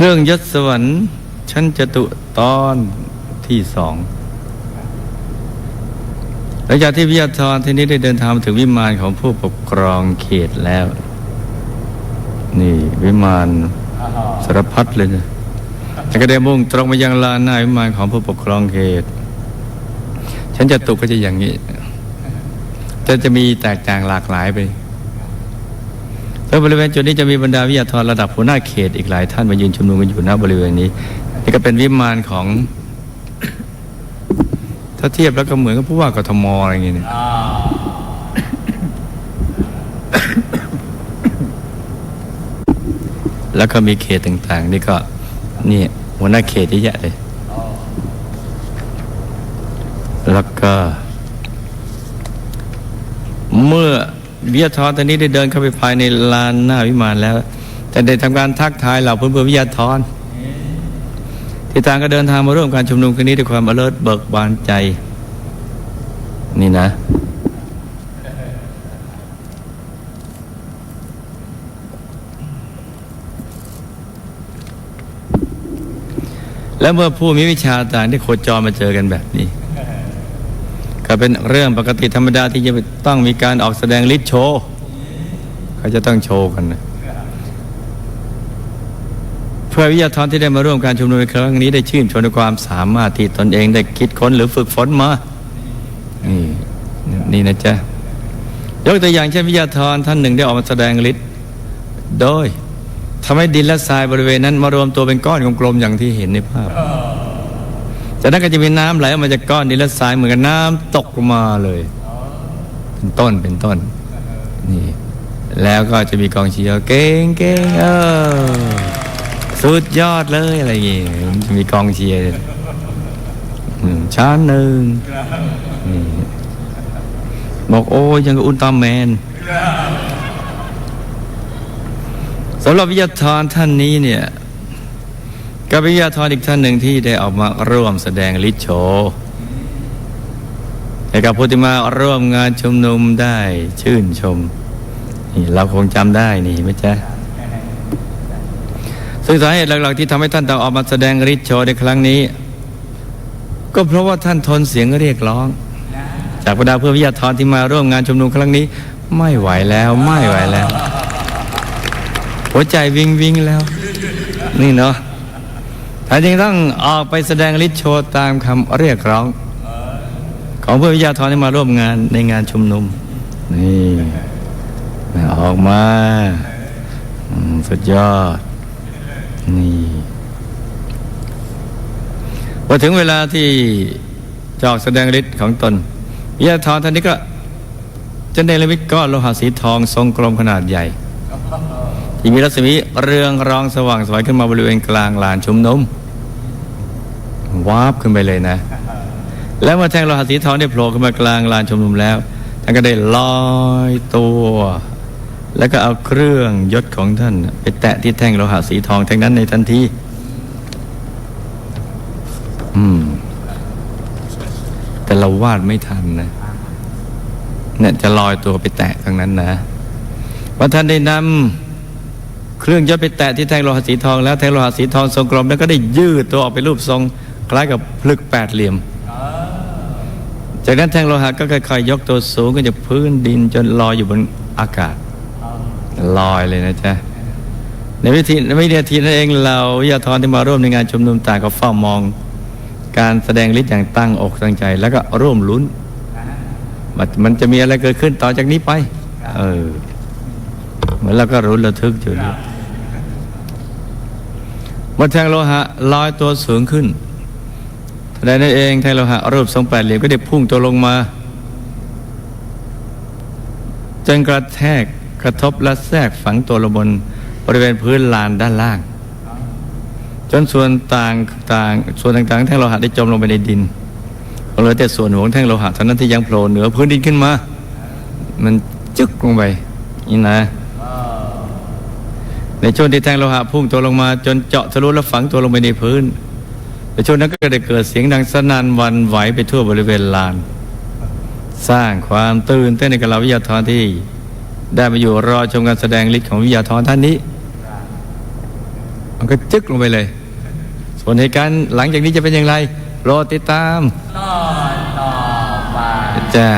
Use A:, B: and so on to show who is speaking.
A: เครื่องยศสวรรค์ชั้นจตุตอนที่สองหลังจากที่วิทยาธรทีนี้ได้เดินทางมาถึงวิมานของผู้ปกครองเขตแล้ว นี่วิมานสารพัดเลยนะแล้วก็ได้มุ่งตรงมายังลานหน้าวิมานของผู้ปกครองเขต ฉันจะตุกก็จะอย่างนี้แต่จะมีแตกต่างหลากหลายไป แล้วบริเวณจุดนี้จะมีบรรดาวิทยาธรระดับหัวหน้าเขตอีกหลายท่านมายืนชุมนุมกันอยู่ณบริเวณนี้นี่ก็เป็นวิมานของ ถ้าเทียบแล้วก็เหมือนกับผู้ว่ากทมอะไรอย่างเงี้ยเนี่ยแล้วก็มีเขตต่าง ๆ นี่ก็นี่หัวหน้าเขตเยอะแยะเลย แล้วก็ เมื่อ วิทยาธรตอนนี้ได้เดินเข้าไปภายในลานหน้าวิมานแล้ว แต่ได้ทำการทักทายเหล่าเพื่อนๆวิทยาธรที่ต่างก็เดินทางมาร่วมการชุมนุมครั้งนี้ด้วยความอเลิศเบิกบานใจ นี่นะ แล้วเมื่อผู้มีวิชาต่างได้โคจรมาเจอกันแบบนี้ ก็เป็นเรื่องปกติธรรมดาที่จะต้องมีการออกแสดงฤทธิ์โชว์เขาจะต้องโชว์กันนะเพื่อวิทยาธรที่ได้มาร่วมการชุมนุมในครั้งนี้ได้ชื่นชมในความสามารถที่ตนเองได้คิดค้นหรือฝึกฝนมา นี่นี่นะจ๊ะ ยกตัวอย่างเช่นวิทยาธรท่านหนึ่งได้ออกมาแสดงฤทธิ์โดยทำให้ดินและทรายบริเวณนั้นมารวมตัวเป็นก้อนกลมๆอย่างที่เห็นในภาพ จากนั้นก็จะมีน้ำไหลออกมาจากก้อนดินและทรายเหมือนกับน้ำตกลงมาเลยเป็นต้นเป็นต้นนี่แล้วก็จะมีกองเชียร์เก่งเก่งเออสุดยอดเลยอะไรอย่างงี้จะมีกองเชียร์ชั้นหนึ่งนี่บอกโอ้ยยังกับอุลตร้าแมนสำหรับวิทยาธรท่านนี้เนี่ย กับวิทยาธรอีกท่านหนึ่งที่ได้ออกมาร่วมแสดงลิทโชว์ให้กับผู้ที่มาร่วมงานชุมนุมได้ชื่นชมนี่เราคงจำได้นี่ไหมจ๊ะซึ่งสาเหตุหลักๆที่ทำให้ท่านต้องออกมาแสดงฤทธิ์โชว์ในครั้งนี้ ก็เพราะว่าท่านทนเสียงเรียกร้อง จากบรรดาเพื่อนวิทยาธรที่มาร่วมงานชุมนุมครั้งนี้ ไม่ไหวแล้วไม่ไหวแล้ว หัวใจวิงวิงแล้ว นี่เนาะ ท่านจึงต้องออกไปแสดงฤทธิ์โชว์ตามคำเรียกร้อง ของเพื่อนวิทยาธรที่มาร่วมงานในงานชุมนุม นี่ออกมาสุดยอด นี่พอถึงเวลาที่จะออกแสดงฤทธิ์ของตนวิทยาธรท่านนี้ก็จะเนรมิตก้อนโลหะสีทองทรงกลมขนาดใหญ่ที่มีรัศมีเรืองรองสว่างสวยขึ้นมาบริเวณกลางลานชุมนุม วาบขึ้นไปเลยนะ แล้วเมื่อแท่งโลหะสีทองได้โผล่ขึ้นมากลางลานชุมนุมแล้วท่านก็ได้ลอยตัว แล้วก็เอาเครื่องยศของท่าน ไปแตะที่แท่งโลหะสีทองแท่งนั้นในทันทีอืม แต่เราวาดไม่ทันนะเนี่ยจะลอยตัวไปแตะตรงนั้นนะว่าท่านได้นำเครื่องยศไปแตะที่แท่งโลหะสีทองแล้วแท่งโลหะสีทองทรงกลมแล้วก็ได้ยืดตัวออกเป็นรูปทรง คล้ายกับพลึกแปดเหลี่ยม จากนั้นแท่งโลหะก็ค่อยๆยกตัวสูงขึ้นจากพื้นดินจนลอยอยู่บนอากาศ ลอยเลยนะจ๊ะในวิธีในวินาทีนั้นเองเราวิทยาธรที่มาร่วมในงานชุมนุมต่างก็เฝ้ามอง การแสดงฤทธิ์อย่างตั้งอกตั้งใจ แล้วก็ร่วมลุ้นว่ามันจะมีอะไรเกิดขึ้นต่อจากนี้ไป เออ เหมือนเราก็รู้ระทึกอยู่นี่เมื่อแท่งโลหะลอยตัวสูงขึ้น ทันใดนั้นเองแท่งโลหะรูปทรงแปดเหลี่ยมก็ได้พุ่งตัวลงมา จนกระแทกกระทบและแทรกฝังตัวลงบนบริเวณพื้นลานด้านล่าง จนส่วนต่างต่างส่วนต่างๆ แท่งโลหะได้จมลงไปในดินเหลือแต่ส่วนหัวแท่งโลหะเท่านั้นที่ยังโผล่เหนือพื้นดินขึ้นมา มันจึกลงไปนี่นะ ในช่วงที่แท่งโลหะพุ่งตัวลงมา จนเจาะทะลุและฝังตัวลงไปในพื้น และช่วงนั้นก็ได้เกิดเสียงดังสนั่นวันไหวไปทั่วบริเวณลาน สร้างความตื่นเต้นในกลาวิทยาธรที่ ได้มาอยู่รอชมการแสดงฤทธิ์ของวิทยาธรท่านนี้ มันก็จึกลงไปเลย ส่วนเหตุการณ์หลังจากนี้จะเป็นอย่างไร รอติดตาม
B: ตอนต่อไปจ้า